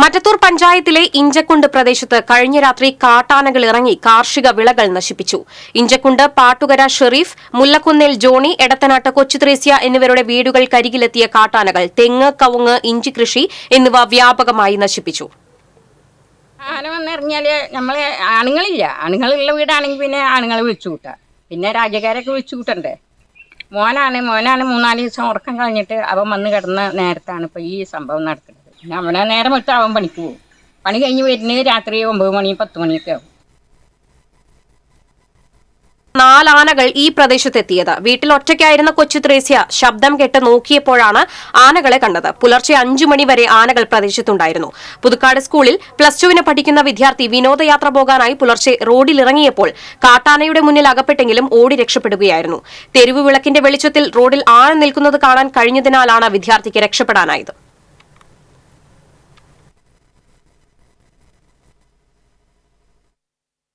മറ്റത്തൂർ പഞ്ചായത്തിലെ ഇഞ്ചക്കുണ്ട് പ്രദേശത്ത് കഴിഞ്ഞ രാത്രി കാട്ടാനകൾ ഇറങ്ങി കാർഷിക വിളകൾ നശിപ്പിച്ചു. ഇഞ്ചക്കുണ്ട് പാട്ടുകര ഷെറീഫ് മുല്ലക്കുന്നിൽ ജോണി എടത്തനാട്ട് കൊച്ചുത്രേസ്യ എന്നിവരുടെ വീടുകൾ വീടുകൾക്കരികിലെത്തിയ കാട്ടാനകൾ തെങ്ങ് കവുങ്ങ് ഇഞ്ചി കൃഷി എന്നിവ വ്യാപകമായി നശിപ്പിച്ചു. ആന വന്നിറങ്ങിയാൽ നമ്മളെ ആണുങ്ങളില്ല. ആണുങ്ങളുള്ള വീടാണെങ്കിൽ പിന്നെ ആണുങ്ങളെ വിളിച്ചു കൂട്ടുക പിന്നെ രാജ്യക്കാരൊക്കെ വിളിച്ചു കൂട്ടണ്ടേ? മോനാണ് മോനാണ് മൂന്നാൽ ദിവസം ഉറക്കം കഴിഞ്ഞിട്ട് അവൻ വന്ന് കിടന്ന നേരത്താണ് ഇപ്പോൾ ഈ സംഭവം നടക്കുന്നത്. അവനെ നേരം അവൻ പണിക്ക് പോകും പണി കഴിഞ്ഞ് വരുന്നത് രാത്രി ഒമ്പത് മണി പത്ത് മണിയൊക്കെ ആവും. നാലാനകൾ ഈ പ്രദേശത്തെത്തിയത്. വീട്ടിൽ ഒറ്റയ്ക്കായിരുന്ന കൊച്ചു ത്രേസ്യ ശബ്ദം കേട്ട് നോക്കിയപ്പോഴാണ് ആനകളെ കണ്ടത്. പുലർച്ചെ അഞ്ചു മണി വരെ ആനകൾ പ്രദേശത്തുണ്ടായിരുന്നു. പുതുക്കാട് സ്കൂളിൽ പ്ലസ് ടുവിന് പഠിക്കുന്ന വിദ്യാർത്ഥി വിനോദയാത്ര പോകാനായി പുലർച്ചെ റോഡിലിറങ്ങിയപ്പോൾ കാട്ടാനയുടെ മുന്നിൽ അകപ്പെട്ടെങ്കിലും ഓടി രക്ഷപ്പെടുകയായിരുന്നു. തെരുവ് വിളക്കിന്റെ വെളിച്ചത്തിൽ റോഡിൽ ആന നിൽക്കുന്നത് കാണാൻ കഴിഞ്ഞതിനാലാണ് വിദ്യാർത്ഥിക്ക് രക്ഷപ്പെടാനായത്.